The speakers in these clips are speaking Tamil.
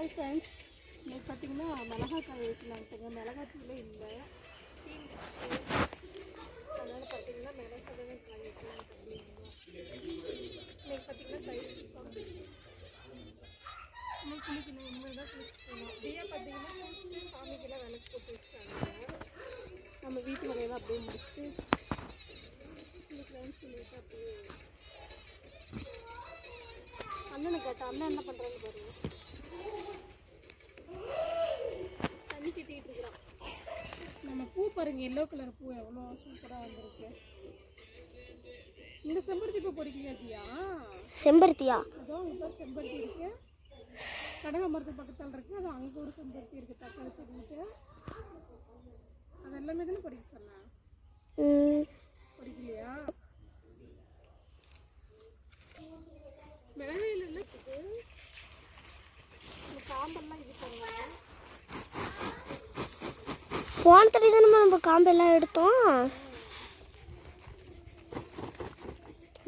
ஹை ஃப்ரெண்ட்ஸ் இன்னைக்கு பார்த்தீங்கன்னா மிளகாய் காய் வைக்கலான்ட்டுங்க மிளகாய் தூளே இல்லை. அதனால் பார்த்தீங்கன்னா மிளகாய் காய் வைக்கலான்ட்டு இன்னைக்கு பார்த்தீங்கன்னா தயிர் பூசம் இன்னைக்கு இன்னைக்கு நான் உண்மையை தான் குளிச்சுட்டு போனோம் அப்படியே பார்த்தீங்கன்னா குளிச்சுட்டு சாமிக்கெல்லாம் விளக்கு போட்டு வச்சிட்டாங்க நம்ம வீட்டு வேலையெல்லாம் அப்படியே முடிச்சுட்டு இன்னைக்கு லஞ்ச் பண்ணிட்டு அப்படியே அண்ணனை கேட்டா அண்ணன் என்ன பண்ணுறான்னு பாருங்க தண்ணி கட்டிட்டு இருக்கிறான் நம்ம பூ பாருங்க எல்லோ கலர் பூ எவ்வளோ சூப்பராக வந்திருக்கு. இந்த செம்பருத்தி பூ பொறிக்கலையா தியா? செம்பருத்தியா? அதான் உங்க பேர் செம்பருத்தி இருக்கு. கடகமரத்து பக்கத்தில் இருக்கு. அது அங்கே ஒரு செம்பருத்தி இருக்கு தக்காளி செடிட்டு அது எல்லாமே தானே பொறிக்க சொன்னேன்? பொறிக்கலையா மிளகையில் இல்லை இது இந்த காம்பெல்லாம் இது பண்ணுவாங்க போன தடவை தானே நம்ம காம்பெல்லாம் எடுத்தோம்.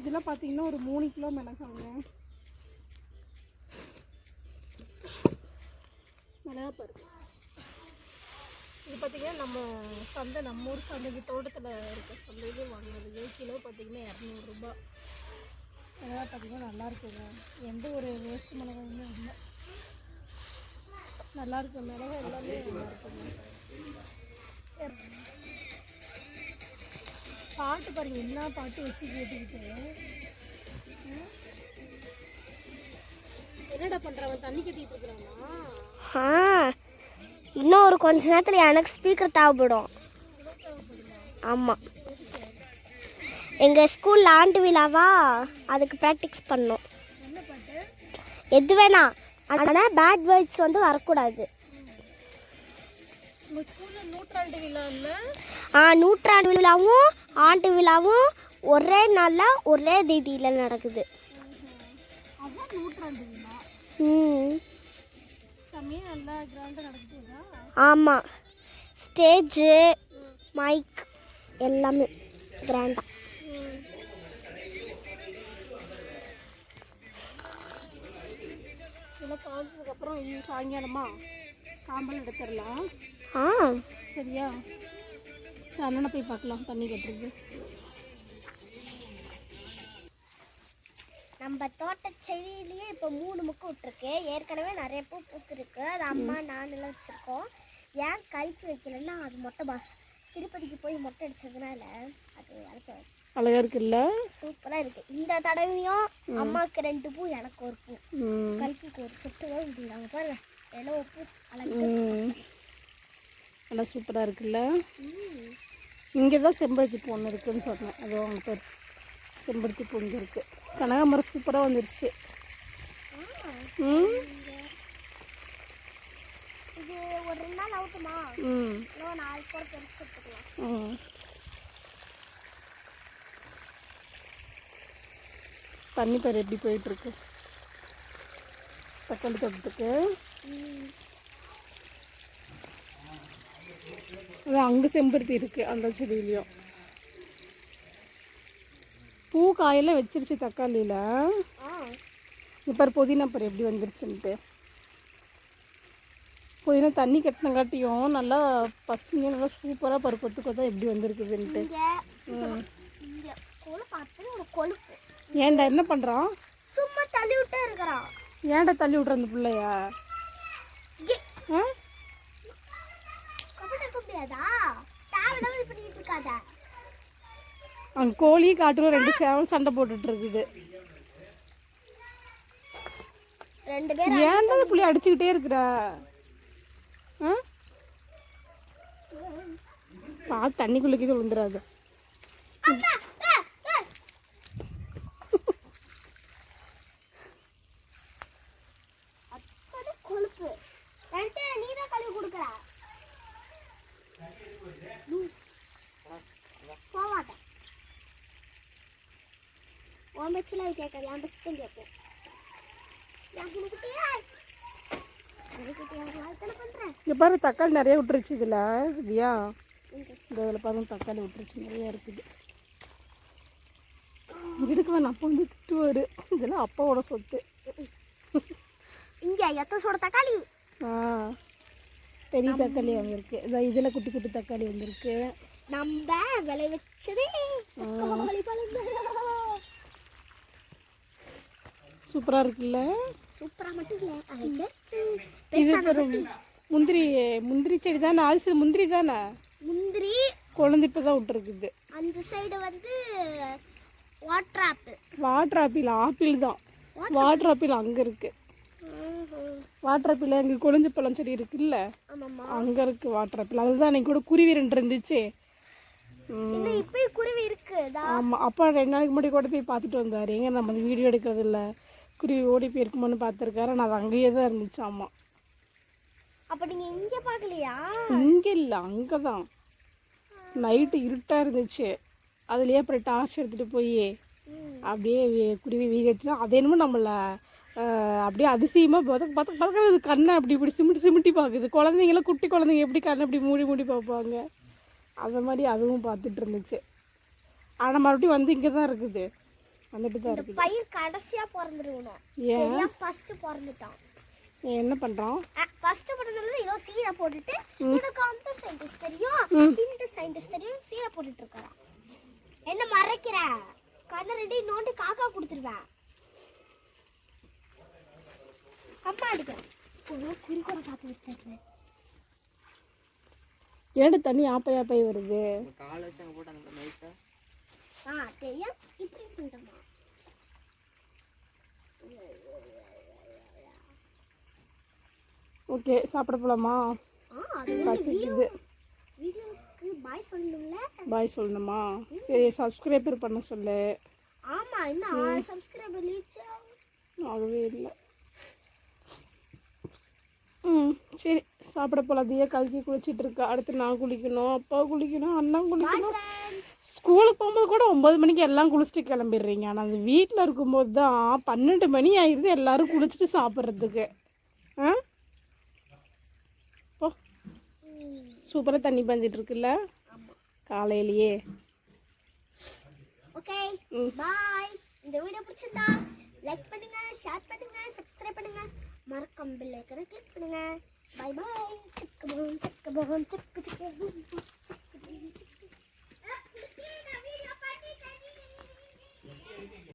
இதெல்லாம் பார்த்தீங்கன்னா ஒரு மூணு கிலோ மிளகாங்க. மிளகா பருப்பு இது பார்த்தீங்கன்னா நம்ம சந்தை நம்ம ஊர் சந்தைக்கு தோட்டத்தில் இருக்க சந்தையிலே வாங்குறது. கிலோ பார்த்தீங்கன்னா இரநூறுபா மிளகா பார்த்தீங்கன்னா நல்லா இருக்குங்க. எந்த ஒரு வேஸ்ட் மிளகாயுமே இல்லை. நல்லா இருக்கு. மிளகா எல்லாமே நல்லா இருக்குங்க. பாட்டு பாருங்க என்ன பாட்டு வச்சு கேட்டுக்கிட்டு? என்னடா பண்றவன் தண்ணி கட்டிட்டு இருக்கிறானா? இன்னும் ஒரு கொஞ்ச நேரத்தில் எனக்கு ஸ்பீக்கர் தேவைப்படும். ஆமாம் எங்கள் ஸ்கூலில் ஆண்டு விழாவா? அதுக்கு ப்ராக்டிஸ் பண்ணோம். எது வேணா. ஆனால் பேட் வேர்ட்ஸ் வந்து வரக்கூடாது. ஆ நூற்றாண்டு விழாவும் ஆண்டு விழாவும் ஒரே நாளில் ஒரே தேதியில் நடக்குது. ஆமாம் ஸ்டேஜு மைக் எல்லாமே கிராண்டாக இதெல்லாம் காய்ச்சதுக்கு அப்புறம் இன்னும் சாயங்காலமா? சாம்பல் எடுத்துடலாம். ஆ. சரியா? சரி அண்ணனை போய் பார்க்கலாம். தண்ணி கட்டுறது. நம்ம தோட்ட செடியிலேயே இப்போ மூணு முக்கு விட்டுருக்கு. ஏற்கனவே நிறைய பூ பூத்துருக்கு. அது அம்மா நானெல்லாம் வச்சுருக்கோம். ஏன் கைக்கு வைக்கலன்னா அது மொட்டை பாஸ். திருப்பதிக்கு போய் மொட்டை அடிச்சதுனால அது வளர்க்க அழகா இருக்குல்ல? சூப்பராக இருக்குது இந்த தடவையும் அம்மாவுக்கு ரெண்டு பூ எனக்கு ஒரு பூ. கல்கிக்கு ஒரு சொட்டு தான் இருந்தாங்க பாருங்க. எல்லோ பூ அழகு. நல்லா சூப்பராக இருக்குல்ல? இங்கே தான் செம்பருத்தி பூ ஒன்று இருக்குன்னு சொன்னேன். அது அவங்க பேர் செம்பருத்தி பூ இங்கே இருக்குது கனகாமரம் சூப்பராக வந்துருச்சு. ம்? தண்ணி பேர் எப்படி போயிட்டுருக்கு தக்காளி தோட்டத்துக்கு அது அங்கே செம்பருத்தி இருக்குது அந்த செடியிலையும். பூ காயெல்லாம் வச்சிருச்சு தக்காளியில். இப்போ புதினா பரு எப்படி வந்துருச்சுன்ட்டு. புதினா தண்ணி கட்டினங்காட்டியும் நல்லா பசுமையாக நல்லா சூப்பராக பருப்பு கொத்தா எப்படி வந்திருக்குதுன்ட்டு. ஏன்டா என்ன பண்ணுறான் சும்மா தள்ளி விட்டே இருக்கிறான். ஏன்டா தள்ளி விட்ற அந்த பிள்ளையா? ஆ? முடியாதா தேவையில்லாம இது பண்ணிட்டு இருக்காத? அங்கே கோழியும் காட்டுக்கும் ரெண்டு சேவல் சண்டை போட்டுட்டு இருக்குது. ரெண்டு பேர் ஏன்டா அந்த புள்ளி அடிச்சுக்கிட்டே இருக்கிற? ஆ? பார்த்து தண்ணிக்குள்ளே விழுந்துடாது எனக்கு தெரியாது. நான் இத்தனை பண்றேன் இங்கே பாரு தக்காளி நிறைய விட்டுருச்சு இதில் இல்லையா இந்த இதில் பாருங்க தக்காளி விட்டுருச்சு நிறைய இருக்குது எடுக்க வேணாம் அப்பா வந்து திட்டுவார் இதெல்லாம் அப்பாவோட சொத்து இங்க எத்த சோட தக்காளி ஆ பெரிய தக்காளி வந்திருக்கு இதான் இதில் குட்டி குட்டி தக்காளி வந்திருக்கு நம்ம விளைவிச்சதே தக்காளி சூப்பராக இருக்குல்ல? சூப்பரா மட்டும் இல்ல இது முந்திரி முந்திரி செடி தானே? அரிசி முந்திரி தானே? முந்திரி. குழந்தை இப்போ தான் விட்டுருக்குது. அந்த சைடு வந்து water apple water apple apple தான். வாட்டர் ஆப்பிள் அங்கே இருக்கு. வாட்டர் ஆப்பிள் எங்களுக்கு கொழிஞ்ச பழம் செடி இருக்குல்ல? அங்கே இருக்கு வாட்டர் ஆப்பிள் அதுதான் அன்னைக்கு கூட குருவி ரெண்டு இருந்துச்சு குருவி இருக்கு. ஆமாம் அப்பா ரெண்டு நாளைக்கு முன்னாடி கூட போய் பார்த்துட்டு வந்தார். எங்க நம்ம வீடியோ எடுக்கிறது இல்ல? குருவி ஓடி போயிருக்குமோன்னு பார்த்துருக்காரு. நான் அது அங்கேயே தான் இருந்துச்சு. ஆமாம் அப்ப நீங்க இங்க பாக்கலையா இங்கே இல்லை அங்கே தான் நைட்டு இருட்டாக இருந்துச்சு. அதுலேயே அப்புறம் டார்ச் எடுத்துகிட்டு போய் அப்படியே வி- குருவி வீகட்டினா அது என்னமோ நம்மளை அப்படியே அதிசயமாக பதக்க பதக்க பதக்க அது கண்ணை அப்படி இப்படி சிமிட்டி சிமிட்டி பார்க்குது. குழந்தைங்களாம் குட்டி குழந்தைங்க எப்படி கண்ணை அப்படி மூடி மூடி பார்ப்பாங்க? அந்த மாதிரி அதுவும் பார்த்துட்டு இருந்துச்சு. ஆனால் மறுபடியும் வந்து இங்கே தான் இருக்குது. வந்துட்டு தான் இருக்குது. பயிர் கடைசியா பிறந்துருக்கணும். ஏன்? ஃபர்ஸ்ட் பிறந்துட்டான். என்ன பண்ணுறோம் ஃபர்ஸ்ட் பிறந்ததுல ஏதோ சீரை போட்டுட்டு எனக்கு அந்த சயின்டிஸ்ட் தெரியும். இந்த சயின்டிஸ்ட் தெரியும் சீரை போட்டுட்டு இருக்கான் என்ன மறைக்கிற? கண்ணை ரெண்டி நோண்டி காக்கா கொடுத்துருவேன். அம்மா அடிக்கிறேன் குறிக்கோட பார்த்து விட்டுறேன் ஏடு தண்ணி ஆப்பை ஆப்பை வருது காலை வச்சு அங்கே போட்டு அந்த ஆ தெரியும். இப்படி பண்ணிட்டோமா ஓகே சாப்பிட அது பசிக்குது. பாய் சொல்லணுமா? சரி சப்ஸ்கிரைபர் பண்ண சொல்லு. ஆமா இன்னும் சப்ஸ்கிரைபர் ஆகவே இல்லை. ம் சரி சாப்பிட போகலாம் தியா கல்கி குளிச்சிட்டு இருக்கா. அடுத்து நான் குளிக்கணும் அப்பா குளிக்கணும் அண்ணா குளிக்கணும். ஸ்கூலுக்கு போகும்போது கூட ஒம்பது மணிக்கு எல்லாம் குளிச்சுட்டு கிளம்பிடுறீங்க. ஆனால் அந்த வீட்டில் இருக்கும்போது தான் பன்னெண்டு மணி ஆயிடுது எல்லாரும் குளிச்சுட்டு சாப்பிட்றதுக்கு. ஆ போ சூப்பராக தண்ணி பஞ்சிட்டு இருக்குல்ல காலையிலேயே. ஓகே. பாய். இந்த வீடியோ பிடிச்சிருந்தா லைக் பண்ணுங்க ஷேர் பண்ணுங்க சப்ஸ்கிரைப் பண்ணுங்க. மறக்காம பெல் ஐக்கனை கிளிக் பண்ணுங்க. பை பாய் சிக்கு போன் சிக்கு போன் சிக்கு சிக்கு